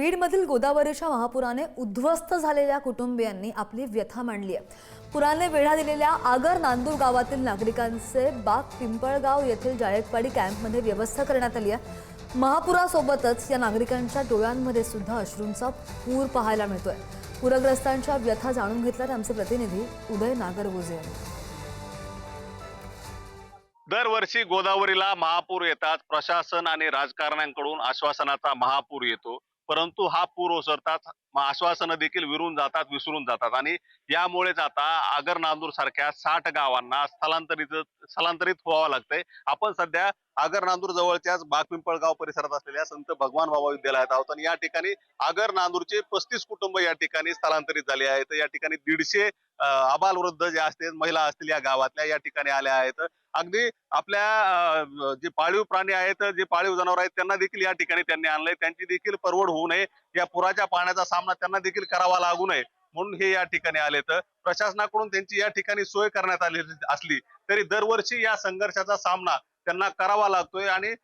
बीडमधील गोदावरीच्या महापुराने उद्ध्वस्त झालेल्या कुटुंबियांनी आपली व्यथा मांडली आहे. पुराने वेढा दिलेल्या आगर नांदूर गावातील नागरिकांचे बाग पिंपळगाव येथील जायकवाडी कॅम्पमध्ये व्यवस्था करण्यात आली आहे. महापुरासोबतच या नागरिकांच्या डोळ्यांमध्ये सुद्धा अश्रूंचा पूर पाहायला मिळतोय. पूरग्रस्तांच्या व्यथा जाणून घेतल्यात आमचे प्रतिनिधी उदय नागरगोजे यांनी. दरवर्षी गोदावरीला महापूर येतात. प्रशासन आणि राजकारण्यांकडून आश्वासनाचा महापूर येतो. परंतु हा पूर ओसरताच आश्वासनं देखील विरून जातात विसरून जातात. आणि यामुळेच आता आगर नांदूर सारख्या साठ गावांना स्थलांतरित स्थलांतरित व्हावं लागतंय. आपण सध्या आगर नांदूर जवळच्याच बागपिंपळगाव परिसरात असलेल्या संत भगवान बाबा विद्यालयात आहोत. आणि या ठिकाणी आगर नांदूरचे पस्तीस कुटुंब या ठिकाणी स्थलांतरित झाले आहेत. या ठिकाणी दीडशे अबाल वृद्ध जे असतील महिला असतील या गावातल्या या ठिकाणी आल्या आहेत. अगदी आपल्या जे पाळीव प्राणी आहेत जे पाळीव जनावर आहेत त्यांना देखील या ठिकाणी त्यांनी आणलंय. त्यांची देखील परवड होऊ नये. या पुराच्या पाण्याचा सामना त्यांना देखील करावा लागू नये. म्हणून हे या ठिकाणी आले तर प्रशासनाकडून त्यांची या ठिकाणी सोय करण्यात आली असली तरी दरवर्षी या संघर्षाचा सामना त्यांना करावा लागतोय आणि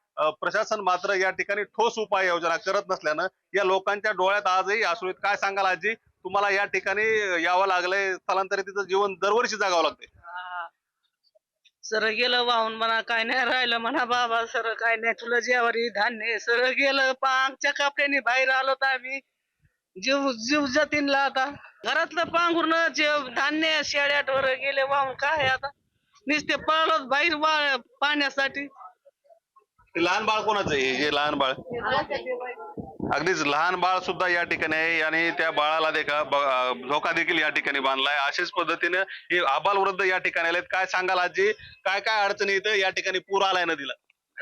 प्रशासन मात्र या ठिकाणी ठोस उपाययोजना करत नसल्यानं या लोकांच्या डोळ्यात आजही असू आहेत. काय सांगाल आजी? तुम्हाला या ठिकाणी यावं लागलंय. स्थलांतरितीचं जीवन दरवर्षी जगावं लागतंय. सर गेलं वाहून म्हणा काय नाही राहिलं म्हणा बाबा सर काय नाही तुला जेवारी धान्य सर गेलं पांगच्या कापड्याने बाहेर आलो तर आम्ही. जीव जीव जतीनला आता. घरातलं पांघरून जेव धान्य शेळ्याटवर गेले वाहून काय आता? नुसते पळलो बाहेर वा- पाण्यासाठी. ते लहान बाळ कोणाचं आहे? हे जे लहान बाळ. अगदीच लहान बाळ सुद्धा या ठिकाणी आहे आणि त्या बाळाला देखा धोका देखील या ठिकाणी बांधलाय. अशाच पद्धतीने हे आबाल वृद्ध या ठिकाणी आलेत. काय सांगाल आजी? काय काय अडचणी इथं या ठिकाणी पूर आलाय नदीला?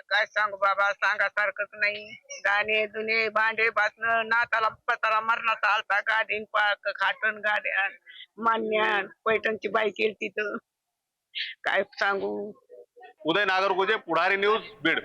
काय सांगू बाबा? सांगासारखंच नाही. दाणे दुने भांडे भासणं नाताला पताला मरणाचा आलता गाडीन पाक खाटण गाड्या मान्या पैठणची बाई केली तिथं. काय सांगू? उदय नागरगोजे पुढारी न्यूज बीड.